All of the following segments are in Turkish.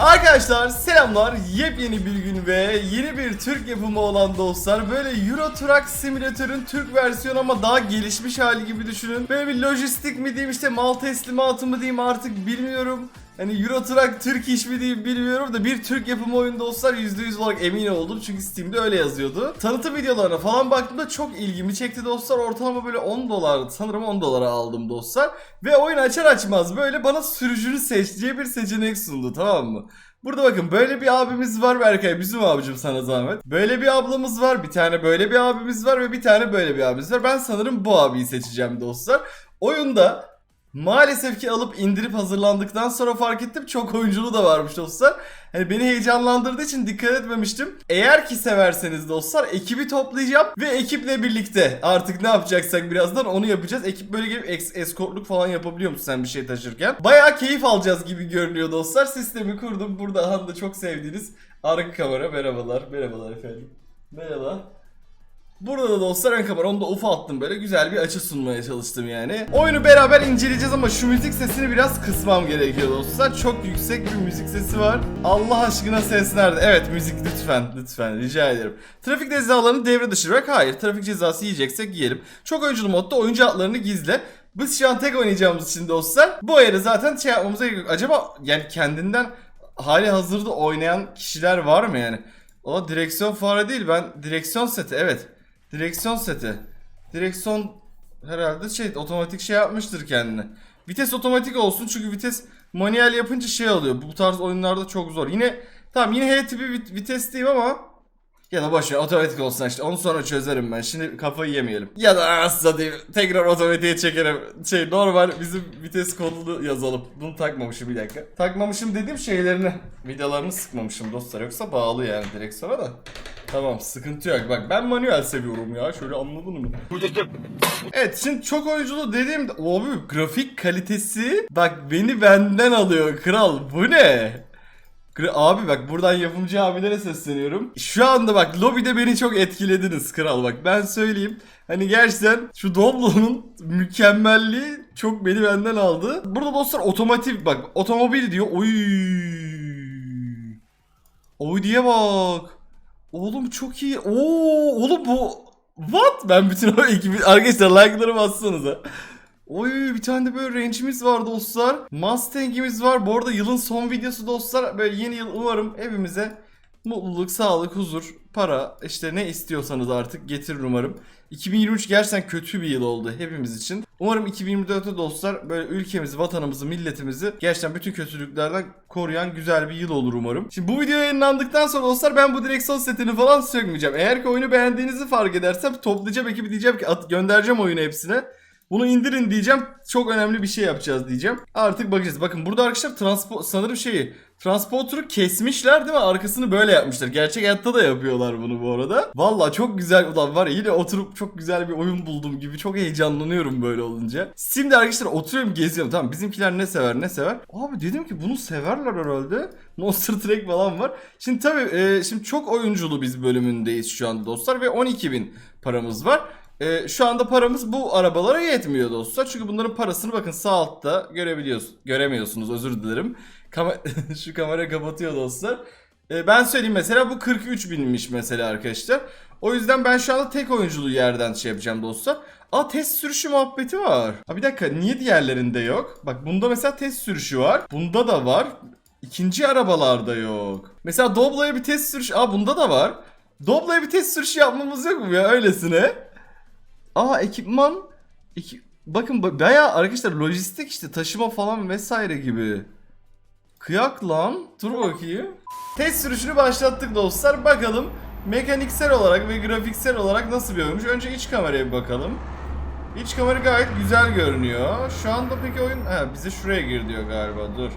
Arkadaşlar selamlar. Yepyeni bir gün ve yeni bir Türk yapımı olan dostlar. Böyle Euro Truck Simülatör'ün Türk versiyonu ama daha gelişmiş hali gibi düşünün. Böyle bir lojistik mi diyeyim işte mal teslimatı mı diyeyim artık bilmiyorum. Hani Euro Truck Türk iş mi diyeyim bilmiyorum da bir Türk yapımı oyun dostlar %100 olarak emin oldum. Çünkü Steam'de öyle yazıyordu. Tanıtım videolarına falan baktığımda çok ilgimi çekti dostlar. Ortalama böyle 10 dolar sanırım 10 dolara aldım dostlar. Ve oyun açar açmaz böyle bana sürücünü seç diye bir seçenek sundu tamam mı? Burada bakın böyle bir abimiz var Berkay bizim abicim sana zahmet. Böyle bir ablamız var bir tane böyle bir abimiz var ve bir tane böyle bir abimiz var. Ben sanırım bu abiyi seçeceğim dostlar. Oyunda maalesef ki alıp indirip hazırlandıktan sonra fark ettim çok oyunculuğu da varmış dostlar. Hani beni heyecanlandırdığı için dikkat etmemiştim. Eğer ki severseniz dostlar ekibi toplayacağım ve ekiple birlikte artık ne yapacaksak birazdan onu yapacağız. Ekip böyle gelip es- eskortluk falan yapabiliyor musun sen bir şey taşırken? Bayağı keyif alacağız gibi görünüyor dostlar. Sistemi kurdum. Burada Han da çok sevdiğiniz arka kamera. Merhabalar. Merhabalar efendim. Merhaba. Burada da dostlar ön kamera onu da ufalttım böyle güzel bir açı sunmaya çalıştım yani. Oyunu beraber inceleyeceğiz ama şu müzik sesini biraz kısmam gerekiyor dostlar. Çok yüksek bir müzik sesi var. Allah aşkına ses nerede? Evet müzik lütfen lütfen rica ederim. Trafik cezalarını devre dışı bırak. Hayır trafik cezası yiyeceksek yiyelim. Çok oyunculu modda oyuncu adlarını gizle. Biz şu an tek oynayacağımız için dostlar bu ayarı zaten şey yapmamıza gerek yok. Acaba yani kendinden hali hazırda oynayan kişiler var mı yani? O direksiyon fare değil ben direksiyon seti evet. Direksiyon seti. Direksiyon herhalde şey otomatik şey yapmıştır kendine. Vites otomatik olsun çünkü vites manuel yapınca şey oluyor. Bu tarz oyunlarda çok zor. Yine tamam yine H tipi vit- vites diyeyim ama ya da boş otomatik olsun işte onu sonra çözerim ben. Şimdi kafayı yemeyelim. Ya da asla değil tekrar otomatiğe çekerim. Şey normal bizim vites kodunu yazalım. Bunu takmamışım bir dakika. Takmamışım dediğim şeylerini vidalarını sıkmamışım dostlar. Yoksa bağlı yani direksiyona da. Tamam sıkıntı yok. Bak ben manuel seviyorum ya. Şöyle anladın mı? Evet şimdi çok oyunculu dediğimde abi grafik kalitesi bak beni benden alıyor kral. Bu ne? Abi bak buradan yapımcı abilere sesleniyorum. Şu anda bak lobide beni çok etkilediniz kral bak ben söyleyeyim. Hani gerçekten şu Doblo'nun mükemmelliği çok beni benden aldı. Burada dostlar otomotiv bak otomobil diyor. Oy. Oy diye bak. Oğlum çok iyi. Oo oğlum bu What? Ben bütün o ekibi arkadaşlar like'ları bassanıza. Oy bir tane de böyle range'imiz var dostlar. Mustang'imiz var. Bu arada yılın son videosu dostlar. Böyle yeni yıl umarım evimize mutluluk, sağlık, huzur, para işte ne istiyorsanız artık getirir umarım. 2023 gerçekten kötü bir yıl oldu hepimiz için. Umarım 2024'te dostlar böyle ülkemizi, vatanımızı, milletimizi gerçekten bütün kötülüklerden koruyan güzel bir yıl olur umarım. Şimdi bu video yayınlandıktan sonra dostlar ben bu direksiyon setini falan sökmeyeceğim. Eğer ki oyunu beğendiğinizi fark edersem toplayacağım ekibi diyeceğim ki at göndereceğim oyunu hepsine. Bunu indirin diyeceğim. Çok önemli bir şey yapacağız diyeceğim. Artık bakacağız. Bakın burada arkadaşlar transpo sanırım şeyi transporter'ı kesmişler değil mi? Arkasını böyle yapmışlar. Gerçek hayatta da yapıyorlar bunu bu arada. Valla çok güzel ulan var ya yine oturup çok güzel bir oyun buldum gibi çok heyecanlanıyorum böyle olunca. Steam'de arkadaşlar oturuyorum geziyorum. Tamam bizimkiler ne sever ne sever. Abi dedim ki bunu severler herhalde. Monster Truck falan var. Şimdi tabii e, şimdi çok oyunculu biz bölümündeyiz şu anda dostlar ve 12.000 paramız var. Ee, şu anda paramız bu arabalara yetmiyor dostlar. Çünkü bunların parasını bakın sağ altta görebiliyorsunuz. Göremiyorsunuz özür dilerim. Kama şu kamera kapatıyor dostlar. Ee, ben söyleyeyim mesela bu 43 binmiş mesela arkadaşlar. O yüzden ben şu anda tek oyunculu yerden şey yapacağım dostlar. Aa test sürüşü muhabbeti var. Ha bir dakika niye diğerlerinde yok? Bak bunda mesela test sürüşü var. Bunda da var. İkinci arabalarda yok. Mesela Doblo'ya bir test sürüşü... Aa bunda da var. Doblo'ya bir test sürüşü yapmamız yok mu ya öylesine? Aa ekipman. Eki... Bakın ba- bayağı arkadaşlar lojistik işte taşıma falan vesaire gibi. Kıyak lan. Dur bakayım. Test sürüşünü başlattık dostlar. Bakalım mekaniksel olarak ve grafiksel olarak nasıl bir oyunmuş. Önce iç kameraya bir bakalım. İç kamera gayet güzel görünüyor. Şu anda peki oyun... Ha, bize şuraya gir diyor galiba. Dur.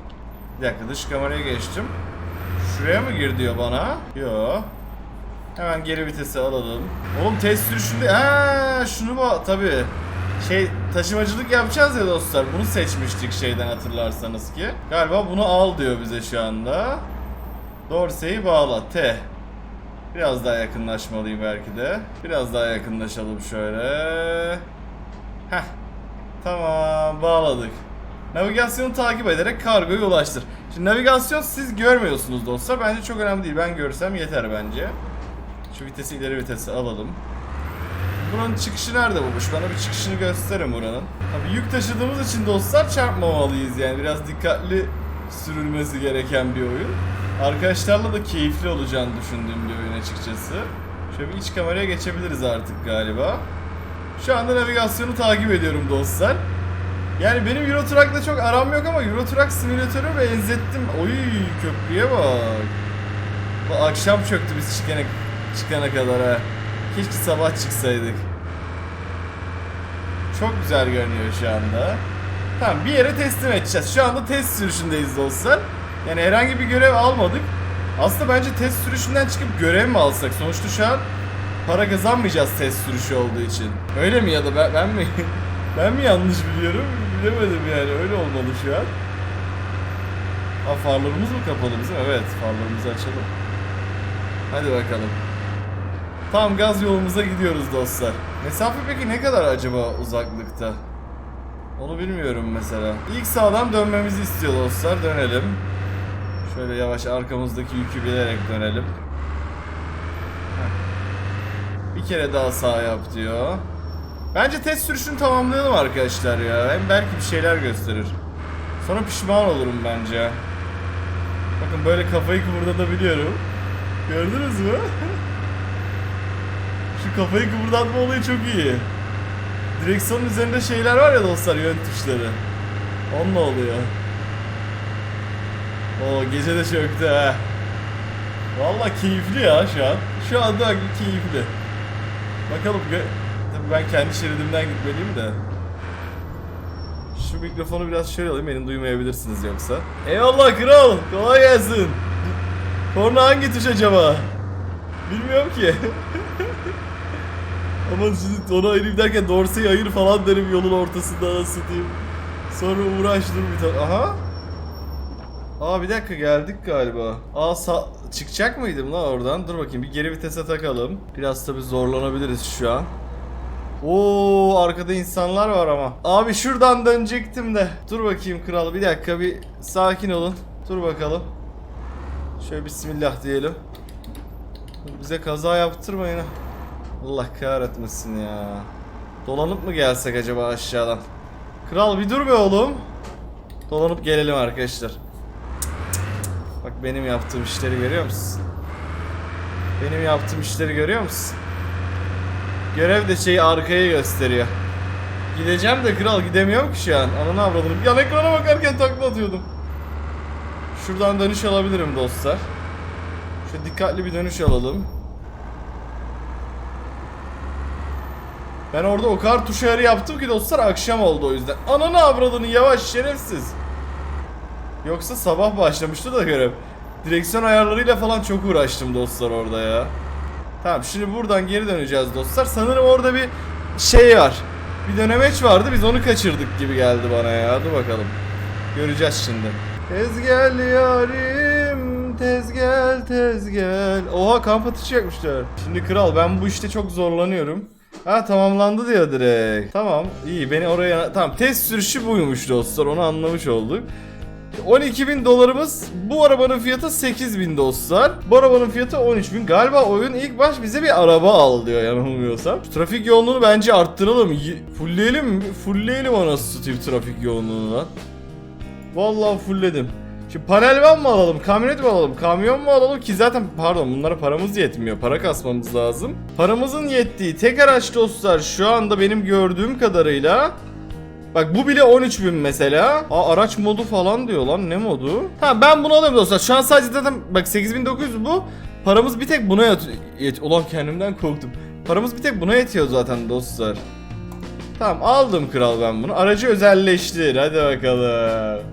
Bir dakika dış kameraya geçtim. Şuraya mı gir diyor bana? Yo. Hemen geri vitesi alalım. Oğlum test sürüşünde... Ha, şunu bak tabii. Şey taşımacılık yapacağız ya dostlar. Bunu seçmiştik şeyden hatırlarsanız ki. Galiba bunu al diyor bize şu anda. Dorseyi bağla. T. Biraz daha yakınlaşmalıyım belki de. Biraz daha yakınlaşalım şöyle. Heh. Tamam bağladık. Navigasyonu takip ederek kargoyu ulaştır. Şimdi navigasyon siz görmüyorsunuz dostlar. Bence çok önemli değil. Ben görsem yeter bence. Şu vitesi ileri vitesi alalım. Buranın çıkışı nerede bulmuş? Bana bir çıkışını gösterin buranın. Tabii yük taşıdığımız için dostlar çarpmamalıyız yani. Biraz dikkatli sürülmesi gereken bir oyun. Arkadaşlarla da keyifli olacağını düşündüğüm bir oyun açıkçası. Şöyle bir iç kameraya geçebiliriz artık galiba. Şu anda navigasyonu takip ediyorum dostlar. Yani benim Euro Truck'la çok aram yok ama Euro Truck simülatörü benzettim. Oy köprüye bak. Bu akşam çöktü biz çıkana, çıkana kadar ha. Keşke sabah çıksaydık. Çok güzel görünüyor şu anda. Tamam bir yere teslim edeceğiz. Şu anda test sürüşündeyiz dostlar. Yani herhangi bir görev almadık. Aslında bence test sürüşünden çıkıp görev mi alsak? Sonuçta şu an para kazanmayacağız test sürüşü olduğu için. Öyle mi ya da ben, ben mi ben mi yanlış biliyorum? Bilemedim yani öyle olmalı şu an. Ha farlarımız mı kapalı bizim? Evet farlarımızı açalım. Hadi bakalım. Tam gaz yolumuza gidiyoruz dostlar. Mesafe peki ne kadar acaba uzaklıkta? Onu bilmiyorum mesela. İlk sağdan dönmemizi istiyor dostlar. Dönelim. Şöyle yavaş arkamızdaki yükü bilerek dönelim. Bir kere daha sağ yap diyor. Bence test sürüşünü tamamlayalım arkadaşlar ya. Hem belki bir şeyler gösterir. Sonra pişman olurum bence. Bakın böyle kafayı kıvırdatabiliyorum. Gördünüz mü? Şu kafayı kıvırdatma olayı çok iyi. Direksiyonun üzerinde şeyler var ya dostlar yön tuşları. Onunla oluyor. O gece de çöktü ha. Valla keyifli ya şu an. Şu anda keyifli. Bakalım Tabii ben kendi şeridimden gitmeliyim de. Şu mikrofonu biraz şöyle alayım beni duymayabilirsiniz yoksa. Eyvallah kral kolay gelsin. Korna hangi tuş acaba? Bilmiyorum ki. Ama şimdi ona ayırayım derken dorseyi ayır falan derim yolun ortasında nasıl diyeyim. Sonra uğraş dur bir tane. Aha. Aa bir dakika geldik galiba. Aa sa- çıkacak mıydım lan oradan? Dur bakayım bir geri vitese takalım. Biraz tabi zorlanabiliriz şu an. Oo arkada insanlar var ama. Abi şuradan dönecektim de. Dur bakayım kral bir dakika bir sakin olun. Dur bakalım. Şöyle bismillah diyelim. Bize kaza yaptırmayın ha. Allah kahretmesin ya. Dolanıp mı gelsek acaba aşağıdan? Kral bir dur be oğlum. Dolanıp gelelim arkadaşlar. Bak benim yaptığım işleri görüyor musun? Benim yaptığım işleri görüyor musun? Görev de şeyi arkaya gösteriyor. Gideceğim de kral gidemiyorum ki şu an. Ananı avradım. Yan ekrana bakarken takla atıyordum. Şuradan dönüş alabilirim dostlar. Şöyle dikkatli bir dönüş alalım. Ben orada o kadar tuş ayarı yaptım ki dostlar akşam oldu o yüzden. Ananı avradını yavaş şerefsiz. Yoksa sabah başlamıştı da görev. Direksiyon ayarlarıyla falan çok uğraştım dostlar orada ya. Tamam şimdi buradan geri döneceğiz dostlar. Sanırım orada bir şey var. Bir dönemeç vardı biz onu kaçırdık gibi geldi bana ya. Dur bakalım. Göreceğiz şimdi. Tez gel yarim, tez gel, tez gel. Oha kamp atışı yakmışlar. Şimdi kral ben bu işte çok zorlanıyorum. Ha tamamlandı diyor direkt. Tamam iyi beni oraya... Tamam test sürüşü buymuş dostlar onu anlamış olduk. 12 bin dolarımız bu arabanın fiyatı 8 bin dostlar. Bu arabanın fiyatı 13 bin. Galiba oyun ilk baş bize bir araba al diyor yanılmıyorsam. Şu trafik yoğunluğunu bence arttıralım. Fullleyelim mi? Fullleyelim o nasıl satayım trafik yoğunluğunu lan. Vallahi fullledim. Şimdi panel van mı alalım, kamyonet mi alalım, kamyon mu alalım ki zaten pardon bunlara paramız yetmiyor. Para kasmamız lazım. Paramızın yettiği tek araç dostlar şu anda benim gördüğüm kadarıyla Bak bu bile 13 bin mesela. Aa araç modu falan diyor lan ne modu? Ha ben bunu alayım dostlar. Şu an sadece zaten bak 8900 bu. Paramız bir tek buna yet... yet Ulan kendimden korktum. Paramız bir tek buna yetiyor zaten dostlar. Tamam aldım kral ben bunu. Aracı özelleştir. Hadi bakalım.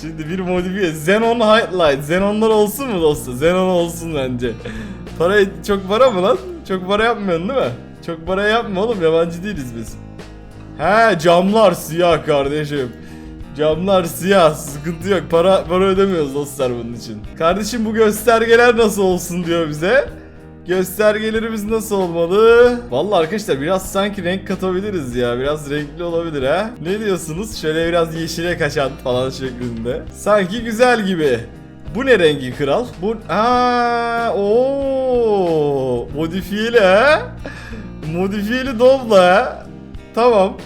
Şimdi bir modifiye. Xenon Highlight. Xenonlar olsun mu dostlar? Xenon olsun bence. Para çok para mı lan? Çok para yapmıyorsun değil mi? Çok para yapma oğlum yabancı değiliz biz. He camlar siyah kardeşim. Camlar siyah sıkıntı yok para para ödemiyoruz dostlar bunun için. Kardeşim bu göstergeler nasıl olsun diyor bize. Göstergelerimiz nasıl olmalı? Vallahi arkadaşlar biraz sanki renk katabiliriz ya. Biraz renkli olabilir ha. Ne diyorsunuz? Şöyle biraz yeşile kaçan falan şeklinde. Sanki güzel gibi. Bu ne rengi kral? Bu aa o modifiyeli ha? Modifiyeli dobla ha? Tamam.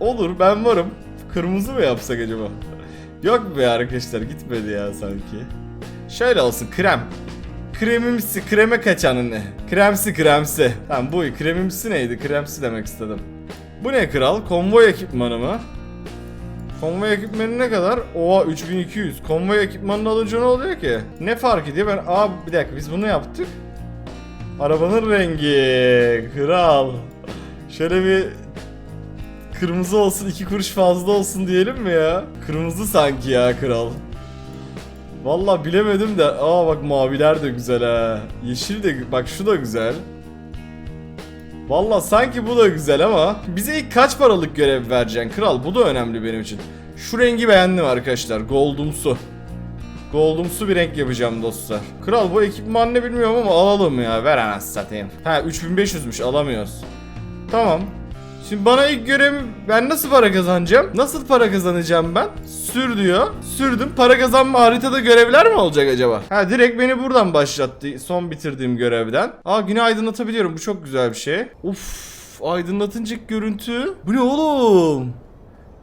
Olur ben varım. Kırmızı mı yapsak acaba? Yok be arkadaşlar gitmedi ya sanki. Şöyle olsun krem. Kremimsi, kreme kaçanın ne? Kremsi, kremsi. Tamam bu kremimsi neydi? Kremsi demek istedim. Bu ne kral? Konvoy ekipmanı mı? Konvoy ekipmanı ne kadar? Oha 3200. Konvoy ekipmanını alınca ne oluyor ki? Ne fark ediyor? Ben aa bir dakika biz bunu yaptık. Arabanın rengi. Kral. Şöyle bir kırmızı olsun iki kuruş fazla olsun diyelim mi ya? Kırmızı sanki ya kral. Vallahi bilemedim de aa bak maviler de güzel ha. Yeşil de bak şu da güzel. Vallahi sanki bu da güzel ama bize ilk kaç paralık görev vereceksin kral? Bu da önemli benim için. Şu rengi beğendim arkadaşlar. Goldumsu. Goldumsu bir renk yapacağım dostlar. Kral bu ekipman ne bilmiyorum ama alalım ya. Ver anasını satayım. Ha 3500'müş alamıyoruz. Tamam. Şimdi bana ilk görev ben nasıl para kazanacağım? Nasıl para kazanacağım ben? Sür diyor. Sürdüm. Para kazanma haritada görevler mi olacak acaba? Ha direkt beni buradan başlattı. Son bitirdiğim görevden. Aa günü aydınlatabiliyorum. Bu çok güzel bir şey. Uf aydınlatınca görüntü. Bu ne oğlum?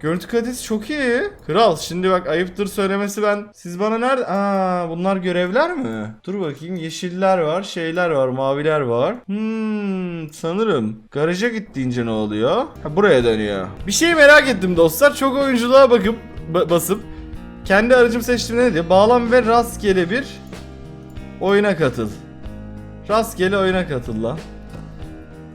Görüntü kalitesi çok iyi. Kral şimdi bak ayıptır söylemesi ben. Siz bana nerede? Aa bunlar görevler mi? Dur bakayım yeşiller var, şeyler var, maviler var. Hmm sanırım. Garaja gittiğince ne oluyor? Ha buraya dönüyor. Bir şey merak ettim dostlar. Çok oyunculuğa bakıp ba- basıp kendi aracım seçtiğimde ne diyor? Bağlan ve rastgele bir oyuna katıl. Rastgele oyuna katıl lan.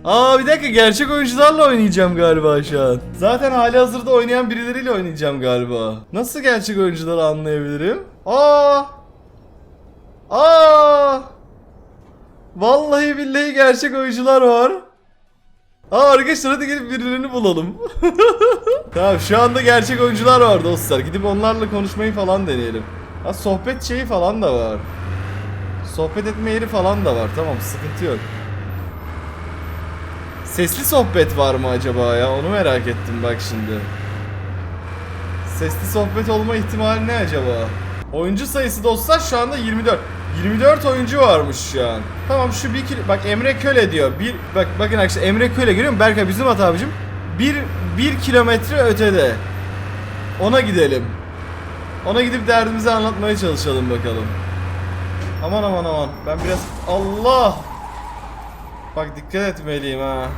Aa bir dakika gerçek oyuncularla oynayacağım galiba şu an. Zaten hali hazırda oynayan birileriyle oynayacağım galiba. Nasıl gerçek oyuncuları anlayabilirim? Aa! Aa! Vallahi billahi gerçek oyuncular var. Aa arkadaşlar hadi gidip birilerini bulalım. tamam şu anda gerçek oyuncular var dostlar. Gidip onlarla konuşmayı falan deneyelim. Ha sohbet şeyi falan da var. Sohbet etme yeri falan da var. Tamam sıkıntı yok. Sesli sohbet var mı acaba ya? Onu merak ettim bak şimdi. Sesli sohbet olma ihtimali ne acaba? Oyuncu sayısı dostlar şu anda 24. 24 oyuncu varmış şu an. Tamam şu bir kilo... Bak Emre Köle diyor. Bir, bak bakın arkadaşlar Emre Köle görüyor musun? Berkay bizim hat abicim. Bir, bir kilometre ötede. Ona gidelim. Ona gidip derdimizi anlatmaya çalışalım bakalım. Aman aman aman. Ben biraz... Allah! Bak dikkat etmeliyim ha.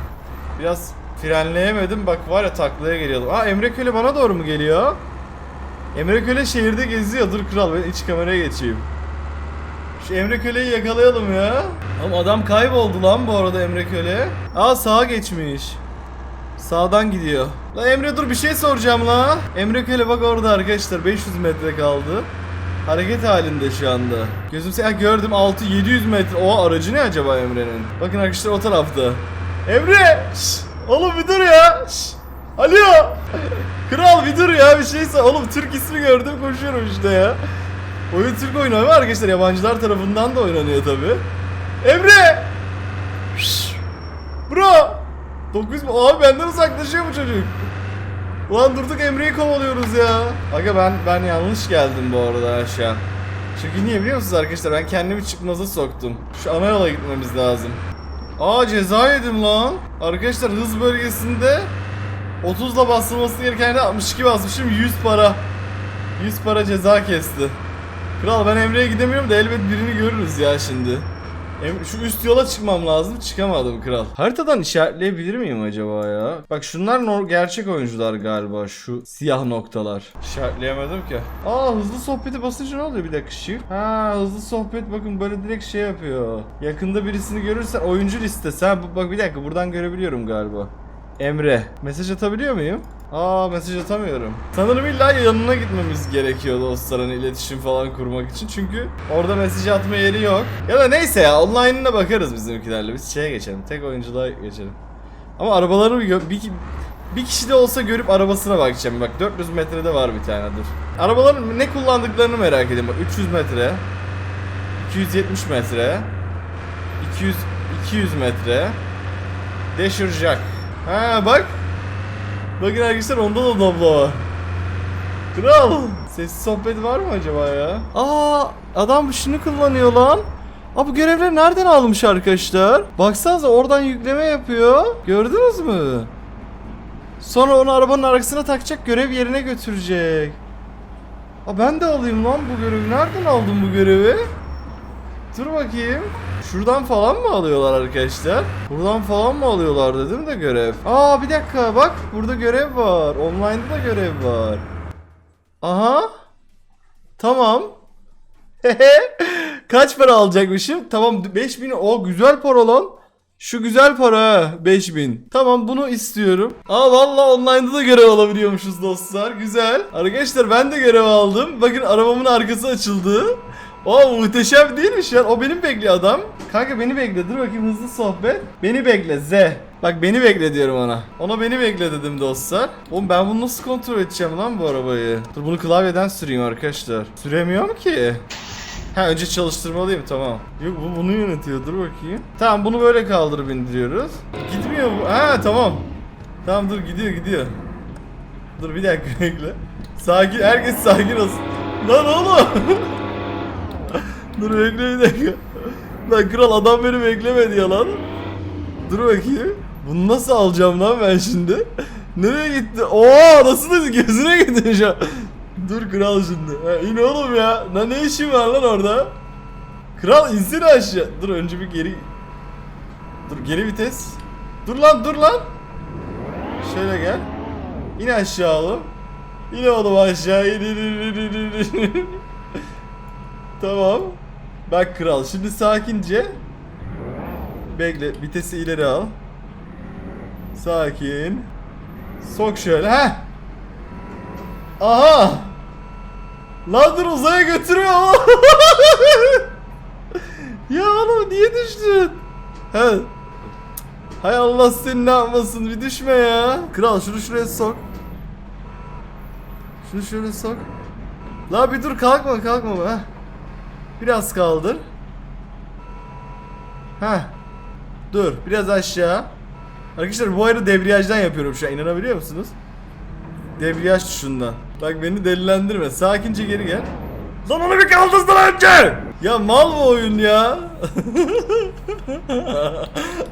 Biraz frenleyemedim. Bak var ya taklaya geliyordum. Aa Emre Köle bana doğru mu geliyor? Emre Köle şehirde geziyor. Dur kral ben iç kameraya geçeyim. Şu Emre Köle'yi yakalayalım ya. Oğlum adam kayboldu lan bu arada Emre Köle. Aa sağa geçmiş. Sağdan gidiyor. La Emre dur bir şey soracağım la. Emre Köle bak orada arkadaşlar 500 metre kaldı. Hareket halinde şu anda. Gözüm sen gördüm 6 700 metre. O aracı ne acaba Emre'nin? Bakın arkadaşlar o tarafta. Emre! Şş, oğlum bir dur ya. Şş, alo! Kral bir dur ya bir şeyse. Oğlum Türk ismi gördüm koşuyorum işte ya. Oyun Türk oyunu ama arkadaşlar yabancılar tarafından da oynanıyor tabi. Emre! Şş, bro! 9 mu? Abi benden uzaklaşıyor bu çocuk. Ulan durduk Emre'yi kovalıyoruz ya. Aga ben ben yanlış geldim bu arada aşağı. Çünkü niye biliyor musunuz arkadaşlar ben kendimi çıkmaza soktum. Şu ana yola gitmemiz lazım. Aa ceza yedim lan. Arkadaşlar hız bölgesinde 30'la basılması gereken yerde 62 basmışım 100 para. 100 para ceza kesti. Kral ben Emre'ye gidemiyorum da elbet birini görürüz ya şimdi. Şu üst yola çıkmam lazım. Çıkamadım kral. Haritadan işaretleyebilir miyim acaba ya? Bak şunlar gerçek oyuncular galiba. Şu siyah noktalar. İşaretleyemedim ki. Aa hızlı sohbeti basınca ne oluyor bir dakika shift? Ha hızlı sohbet bakın böyle direkt şey yapıyor. Yakında birisini görürsen oyuncu listesi. Ha bak bir dakika buradan görebiliyorum galiba. Emre. Mesaj atabiliyor muyum? Aa mesaj atamıyorum. Sanırım illa yanına gitmemiz gerekiyor dostlar hani iletişim falan kurmak için. Çünkü orada mesaj atma yeri yok. Ya da neyse ya online'ına bakarız bizimkilerle. Biz şeye geçelim. Tek oyunculuğa geçelim. Ama arabaları bir, bir, bir kişi de olsa görüp arabasına bakacağım. Bak 400 metrede var bir tane dur. Arabaların ne kullandıklarını merak ediyorum. Bak 300 metre. 270 metre. 200 200 metre. Deşirjak. Ha bak. Bakın arkadaşlar onda da doblo var. Kral. Sessiz sohbet var mı acaba ya? Aa adam şunu kullanıyor lan. Aa bu görevleri nereden almış arkadaşlar? Baksanıza oradan yükleme yapıyor. Gördünüz mü? Sonra onu arabanın arkasına takacak görev yerine götürecek. Aa ben de alayım lan bu görevi. Nereden aldın bu görevi? Dur bakayım. Şuradan falan mı alıyorlar arkadaşlar? Buradan falan mı alıyorlar dedim de görev. Aa bir dakika bak burada görev var. Online'da da görev var. Aha. Tamam. Kaç para alacakmışım? Tamam 5000 o güzel para lan. Şu güzel para ha 5000. Tamam bunu istiyorum. Aa valla online'da da görev alabiliyormuşuz dostlar. Güzel. Arkadaşlar ben de görev aldım. Bakın arabamın arkası açıldı. O muhteşem değilmiş ya. O benim bekliyor adam. Kanka beni bekle. Dur bakayım hızlı sohbet. Beni bekle Z. Bak beni bekle diyorum ona. Ona beni bekle dedim dostlar. Oğlum ben bunu nasıl kontrol edeceğim lan bu arabayı? Dur bunu klavyeden süreyim arkadaşlar. Süremiyorum ki. Ha önce çalıştırmalıyım tamam. Yok bu bunu yönetiyor dur bakayım. Tamam bunu böyle kaldırıp indiriyoruz. Gitmiyor bu. Ha tamam. Tamam dur gidiyor gidiyor. Dur bir dakika bekle. Sakin herkes sakin olsun. Lan oğlum. dur bekle bir dakika. Lan kral adam beni beklemedi ya lan. Dur bakayım. Bunu nasıl alacağım lan ben şimdi? Nereye gitti? Oo nasıl da gözüne gitti şu an. Dur kral şimdi. Ha, in oğlum ya. Lan ne işin var lan orada? Kral insene aşağı. Dur önce bir geri... Dur geri vites. Dur lan dur lan. Şöyle gel. İn aşağı oğlum. İn oğlum aşağı. İn in in in, in. Tamam. Bak kral şimdi sakince. Bekle vitesi ileri al. Sakin. Sok şöyle. Heh. Aha! Lan dur uzaya götürüyor. ya oğlum niye düştün? He. Hay Allah seni ne yapmasın bir düşme ya. Kral şunu şuraya sok. Şunu şöyle sok. La bir dur kalkma kalkma. Heh. Biraz kaldır. Heh. Dur biraz aşağı. Arkadaşlar bu arada debriyajdan yapıyorum şu an inanabiliyor musunuz? Debriyaj tuşundan. Bak beni delilendirme. Sakince geri gel. Lan onu bir kaldırsana önce. Ya mal mı oyun ya?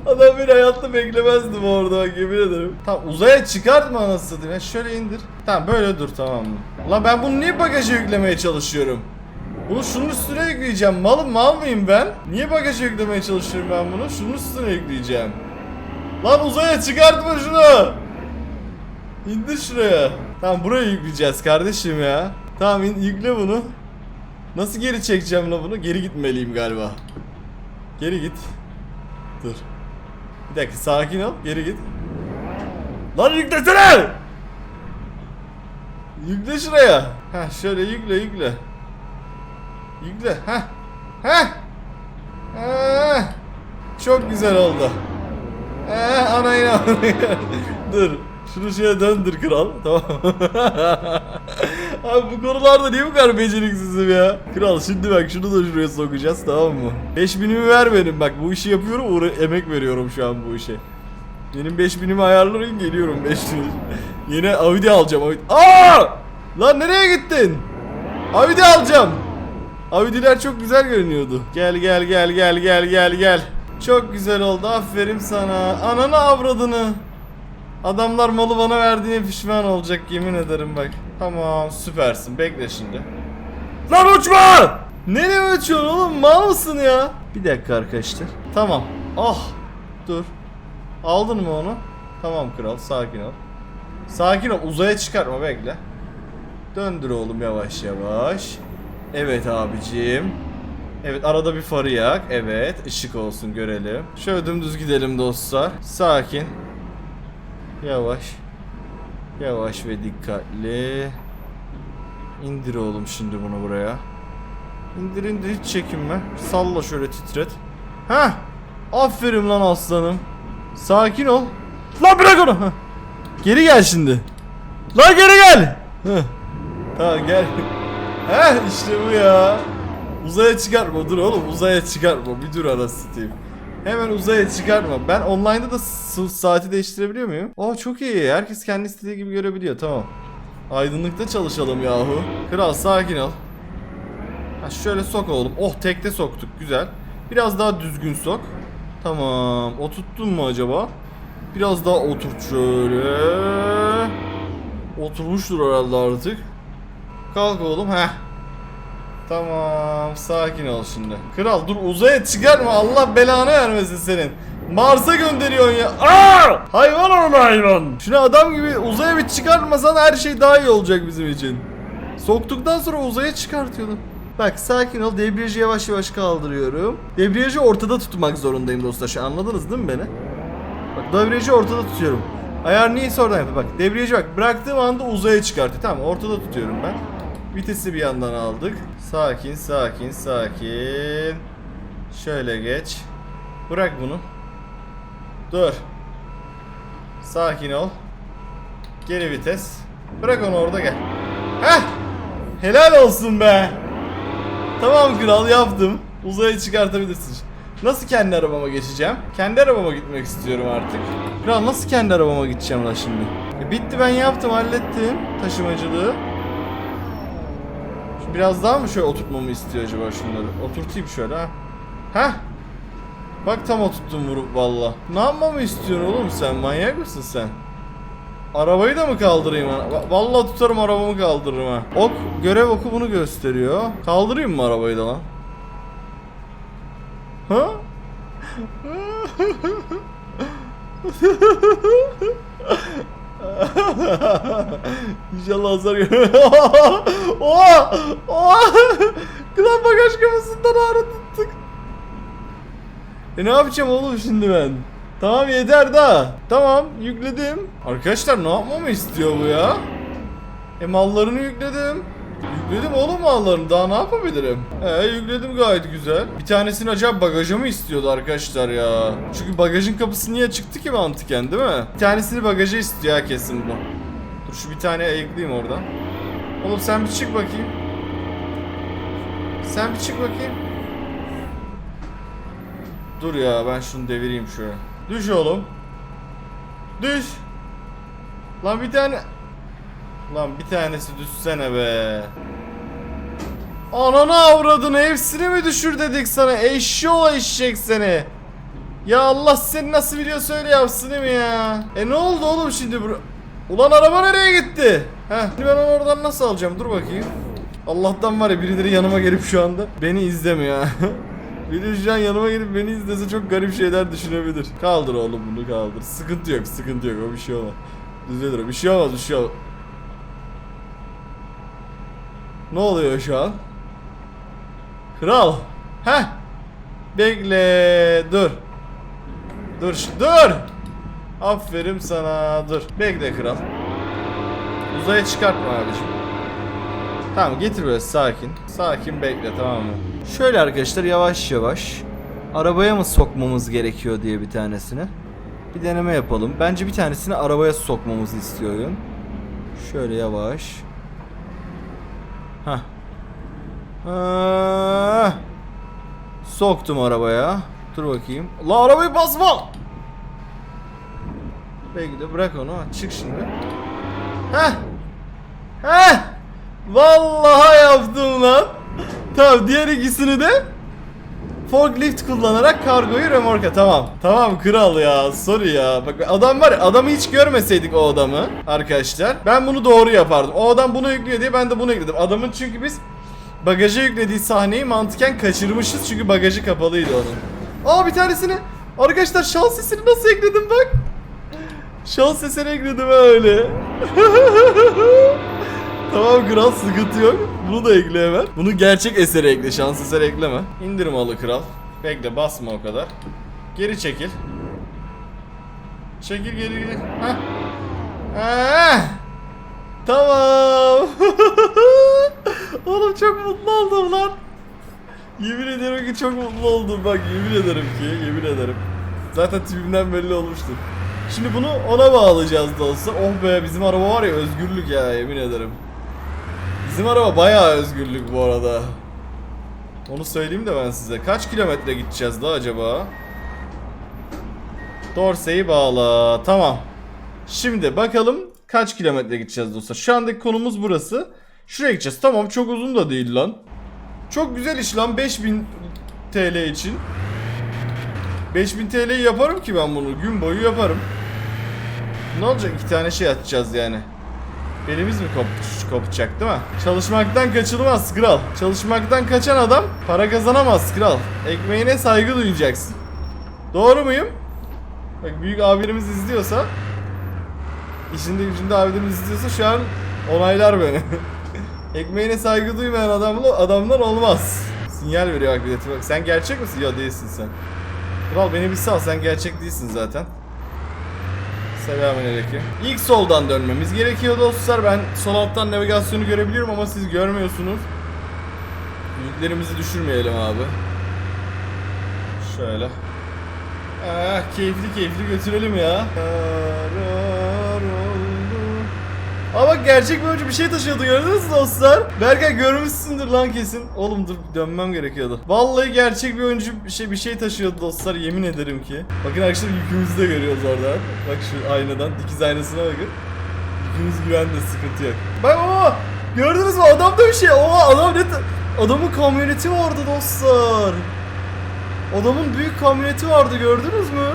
Adam beni hayatta beklemezdim orada yemin ederim. Tamam uzaya çıkartma anasını satayım. Ya şöyle indir. Tamam böyle dur tamam mı? Lan ben bunu niye bagaja yüklemeye çalışıyorum? Bunu şunun üstüne yükleyeceğim. Malım mal mıyım ben? Niye bagaja yüklemeye çalışıyorum ben bunu? Şunun üstüne yükleyeceğim. Lan uzaya çıkartma şunu. İndir şuraya. Tamam buraya yükleyeceğiz kardeşim ya. Tamam yükle bunu. Nasıl geri çekeceğim la bunu? Geri gitmeliyim galiba. Geri git. Dur. Bir dakika sakin ol. Geri git. Lan yüklesene! Yükle şuraya. Ha şöyle yükle yükle. Yükle. Ha. Ha. Ha. Çok güzel oldu. Eh anayın anayın. Dur. Şunu şöyle döndür kral. Tamam. Abi bu konularda niye bu kadar beceriksizim ya? Kral şimdi bak şunu da şuraya sokacağız tamam mı? 5000'imi ver benim bak bu işi yapıyorum uğra emek veriyorum şu an bu işe. Benim 5000'imi ayarlayın geliyorum 5000. Yine Audi alacağım Audi. Aa! Lan nereye gittin? Audi alacağım. Audi'ler çok güzel görünüyordu. Gel gel gel gel gel gel gel. Çok güzel oldu aferin sana. Ananı avradını. Adamlar malı bana verdiğine pişman olacak yemin ederim bak. Tamam süpersin bekle şimdi. Lan uçma! Nereye uçuyorsun oğlum mal mısın ya? Bir dakika arkadaşlar. Tamam. Ah dur. Aldın mı onu? Tamam kral sakin ol. Sakin ol uzaya çıkartma bekle. Döndür oğlum yavaş yavaş. Evet abicim. Evet arada bir farı yak. Evet ışık olsun görelim. Şöyle dümdüz gidelim dostlar. Sakin. Yavaş. Yavaş ve dikkatli. İndir oğlum şimdi bunu buraya. İndir indir hiç çekinme. Salla şöyle titret. Heh. Aferin lan aslanım. Sakin ol. Lan bırak onu. Heh. Geri gel şimdi. Lan geri gel. Heh. Tamam gel. Heh işte bu ya. Uzaya çıkartma dur oğlum uzaya çıkartma bir dur anasını. Hemen uzaya çıkartma. Ben online'da da saati değiştirebiliyor muyum? Aa çok iyi. Herkes kendi istediği gibi görebiliyor. Tamam. Aydınlıkta çalışalım yahu. Kral sakin ol. Ha şöyle sok oğlum. Oh tekte soktuk. Güzel. Biraz daha düzgün sok. Tamam. Oturttun mu acaba? Biraz daha oturt şöyle. Oturmuştur herhalde artık. Kalk oğlum. Heh. Tamam. Sakin ol şimdi. Kral dur uzaya çıkarma. Allah belanı vermesin senin. Mars'a gönderiyorsun ya. Aa! Hayvan oğlu hayvan. Şunu adam gibi uzaya bir çıkartmasan her şey daha iyi olacak bizim için. Soktuktan sonra uzaya çıkartıyordum. Bak sakin ol. Debriyajı yavaş yavaş kaldırıyorum. Debriyajı ortada tutmak zorundayım dostlar. Şu anladınız değil mi beni? Bak debriyajı ortada tutuyorum. Ayar neyse oradan yapıyor. Bak debriyajı bak bıraktığım anda uzaya çıkartıyor. Tamam ortada tutuyorum ben. Vitesi bir yandan aldık. Sakin sakin sakin. Şöyle geç. Bırak bunu. Dur. Sakin ol. Geri vites. Bırak onu orada gel. Heh. Helal olsun be. Tamam kral yaptım. Uzaya çıkartabilirsin. Nasıl kendi arabama geçeceğim? Kendi arabama gitmek istiyorum artık. Kral nasıl kendi arabama gideceğim lan şimdi? E bitti ben yaptım hallettim taşımacılığı. Biraz daha mı şöyle oturtmamı istiyor acaba şunları? Oturtayım şöyle ha. Heh. Bak tam oturttum vurup valla. Ne yapmamı istiyorsun oğlum sen? Manyak mısın sen? Arabayı da mı kaldırayım? Vallahi tutarım arabamı kaldırırım ha. Ok, görev oku bunu gösteriyor. Kaldırayım mı arabayı da lan? Ha? İnşallah hasar gör. Oha! Oha! Klan bagaj kapısından ağrı. E ne yapacağım oğlum şimdi ben? Tamam yeter da. Tamam yükledim. Arkadaşlar ne yapmamı istiyor bu ya? E mallarını yükledim. Yükledim oğlum mallarını daha ne yapabilirim? He yükledim gayet güzel. Bir tanesini acaba bagaja mı istiyordu arkadaşlar ya? Çünkü bagajın kapısı niye çıktı ki mantıken değil mi? Bir tanesini bagaja istiyor kesin bu. Dur şu bir tane ayıklayayım oradan. Oğlum sen bir çık bakayım. Sen bir çık bakayım. Dur ya ben şunu devireyim şöyle. Düş oğlum. Düş. Lan bir tane... Lan bir tanesi düşsene be. Ananı avradını hepsini mi düşür dedik sana eşşoğlu eşek seni. Ya Allah seni nasıl biliyor söyle yapsın değil mi ya? E ne oldu oğlum şimdi bu? Ulan araba nereye gitti? Heh şimdi ben onu oradan nasıl alacağım dur bakayım. Allah'tan var ya birileri yanıma gelip şu anda beni izlemiyor ha. Yanıma gelip beni izlese çok garip şeyler düşünebilir. Kaldır oğlum bunu kaldır. Sıkıntı yok sıkıntı yok o bir şey olmaz. Düzelir bir şey olmaz bir şey olmaz. Ne oluyor şu an? Kral. Heh. Bekle. Dur. Dur. Dur. Aferin sana. Dur. Bekle kral. Uzaya çıkartma abicim. Tamam getir böyle sakin. Sakin bekle tamam mı? Şöyle arkadaşlar yavaş yavaş. Arabaya mı sokmamız gerekiyor diye bir tanesini. Bir deneme yapalım. Bence bir tanesini arabaya sokmamızı istiyor oyun. Şöyle yavaş. Hah. Ah. Soktum arabaya. Dur bakayım. La arabayı basma. Bekle bırak onu. Çık şimdi. Heh. Heh. Vallahi yaptım lan. Tamam diğer ikisini de forklift kullanarak kargoyu remorka tamam. Tamam kral ya sorry ya. Bak adam var ya adamı hiç görmeseydik o adamı arkadaşlar. Ben bunu doğru yapardım. O adam bunu yüklüyor diye ben de bunu yükledim. Adamın çünkü biz bagaja yüklediği sahneyi mantıken kaçırmışız çünkü bagajı kapalıydı onun. Aa bir tanesini arkadaşlar şans sesini nasıl ekledim bak. Şans sesini ekledim öyle. Tamam kral sıkıntı yok. Bunu da ekle hemen. Bunu gerçek esere ekle. Şans eseri ekleme. İndir malı kral. Bekle basma o kadar. Geri çekil. Çekil geri geri. Heh. Heh. Tamam. Oğlum çok mutlu oldum lan. Yemin ederim ki çok mutlu oldum bak yemin ederim ki yemin ederim. Zaten tipimden belli olmuştu. Şimdi bunu ona bağlayacağız da olsa. Oh be bizim araba var ya özgürlük ya yemin ederim. Bizim araba bayağı özgürlük bu arada. Onu söyleyeyim de ben size. Kaç kilometre gideceğiz da acaba? Dorseyi bağla. Tamam. Şimdi bakalım kaç kilometre gideceğiz dostlar. Şu andaki konumuz burası. Şuraya gideceğiz. Tamam çok uzun da değil lan. Çok güzel iş lan 5000 TL için. 5000 TL'yi yaparım ki ben bunu. Gün boyu yaparım. Ne olacak? iki tane şey atacağız yani. Belimiz mi kop kopacak değil mi? Çalışmaktan kaçılmaz kral. Çalışmaktan kaçan adam para kazanamaz kral. Ekmeğine saygı duyacaksın. Doğru muyum? Bak büyük abimiz izliyorsa işinde gücünde abilerimiz izliyorsa şu an onaylar beni. Ekmeğine saygı duymayan adamla adamlar olmaz. Sinyal veriyor bak bir de. Sen gerçek misin? Ya değilsin sen. Kral beni bir sal sen gerçek değilsin zaten. Selamünaleyküm. İlk soldan dönmemiz gerekiyor dostlar. Ben sol alttan navigasyonu görebiliyorum ama siz görmüyorsunuz. Yüklerimizi düşürmeyelim abi. Şöyle. Ah, keyifli keyifli götürelim ya. Karar oldu. Bak gerçek bir oyuncu bir şey taşıyordu gördünüz mü dostlar? Berkay görmüşsündür lan kesin. Oğlum dur dönmem gerekiyordu. Vallahi gerçek bir oyuncu bir şey bir şey taşıyordu dostlar yemin ederim ki. Bakın arkadaşlar yükümüzü de görüyoruz oradan. Bak şu aynadan dikiz aynasına bakın. Yükümüz güvende sıkıntı yok. Bak o gördünüz mü adamda bir şey. Oha adam ne Adamın kamyoneti vardı dostlar. Adamın büyük kamyoneti vardı gördünüz mü?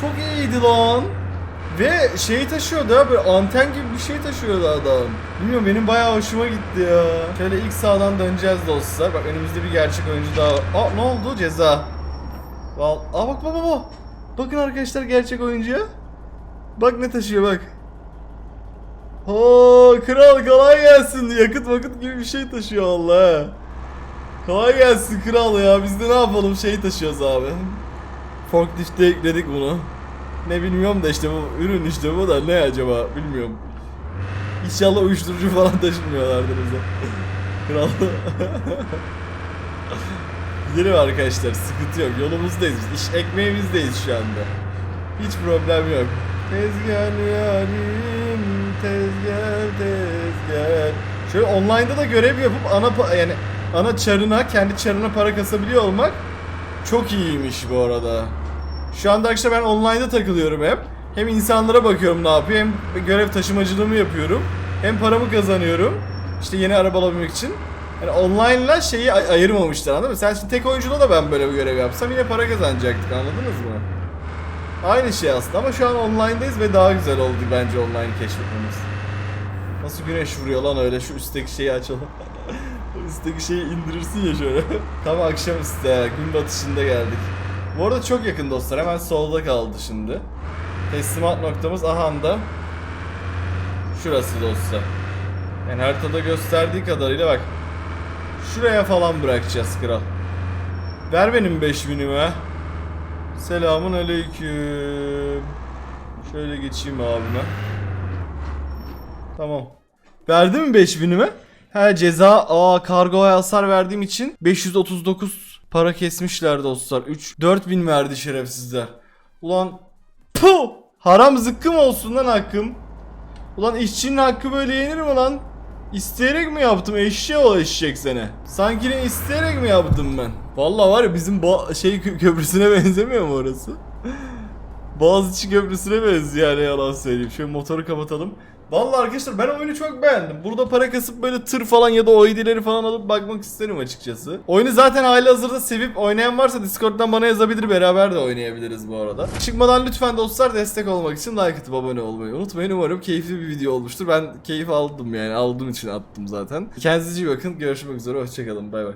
Çok iyiydi lan. Ve şeyi taşıyordu ya böyle anten gibi bir şey taşıyordu adam. Bilmiyorum benim bayağı hoşuma gitti ya. Şöyle ilk sağdan döneceğiz dostlar. Bak önümüzde bir gerçek oyuncu daha var. Aa ne oldu? Ceza. Val Aa bak bak, bak. Bakın arkadaşlar gerçek oyuncuya. Bak ne taşıyor bak. Oo kral kolay gelsin. Yakıt vakıt gibi bir şey taşıyor Allah. Kolay gelsin kral ya. Biz de ne yapalım şey taşıyoruz abi. Forklift'te ekledik bunu. Ne bilmiyorum da işte bu ürün işte bu da ne acaba bilmiyorum. İnşallah uyuşturucu falan taşımıyorlardır bize. Kral. Gidelim arkadaşlar sıkıntı yok yolumuzdayız biz. İş ekmeğimizdeyiz şu anda. Hiç problem yok. Tezgah yarim tezgah tezgah. Şöyle online'da da görev yapıp ana yani ana çarına kendi çarına para kasabiliyor olmak çok iyiymiş bu arada. Şu anda arkadaşlar ben online'da takılıyorum hep. Hem insanlara bakıyorum ne yapıyor hem görev taşımacılığımı yapıyorum. Hem paramı kazanıyorum. İşte yeni araba alabilmek için. Yani online'la şeyi ay- ayırmamışlar anladın mı? Sen şimdi tek oyunculuğda da ben böyle bir görev yapsam yine para kazanacaktık anladınız mı? Aynı şey aslında ama şu an online'dayız ve daha güzel oldu bence online keşfetmemiz. Nasıl güneş vuruyor lan öyle şu üstteki şeyi açalım. Üstteki şeyi indirirsin ya şöyle. Tam akşamüstü ya, gün batışında geldik. Bu arada çok yakın dostlar hemen solda kaldı şimdi. Teslimat noktamız Ahan'da. Şurası dostlar. Yani haritada gösterdiği kadarıyla bak. Şuraya falan bırakacağız kral. Ver benim 5000'imi. Selamun aleyküm. Şöyle geçeyim abime. Tamam. Verdi mi 5000'imi? He ceza aa kargoya hasar verdiğim için 539 para kesmişler dostlar. 3 4000 verdi şerefsizler. Ulan puh! Haram zıkkım olsun lan hakkım. Ulan işçinin hakkı böyle yenir mi lan? İsteyerek mi yaptım eşeğe o eşek sene? Sanki ne isteyerek mi yaptım ben? Vallahi var ya bizim şey kö- köprüsüne benzemiyor mu orası? Boğaziçi Köprüsü'ne benziyor yani yalan söyleyeyim. Şöyle motoru kapatalım. Vallahi arkadaşlar ben oyunu çok beğendim. Burada para kasıp böyle tır falan ya da OID'leri falan alıp bakmak isterim açıkçası. Oyunu zaten hali hazırda sevip oynayan varsa Discord'dan bana yazabilir beraber de oynayabiliriz bu arada. Çıkmadan lütfen dostlar destek olmak için like atıp abone olmayı unutmayın. Umarım keyifli bir video olmuştur. Ben keyif aldım yani aldığım için attım zaten. Kendinize iyi bakın. Görüşmek üzere. Hoşçakalın. Bay bay.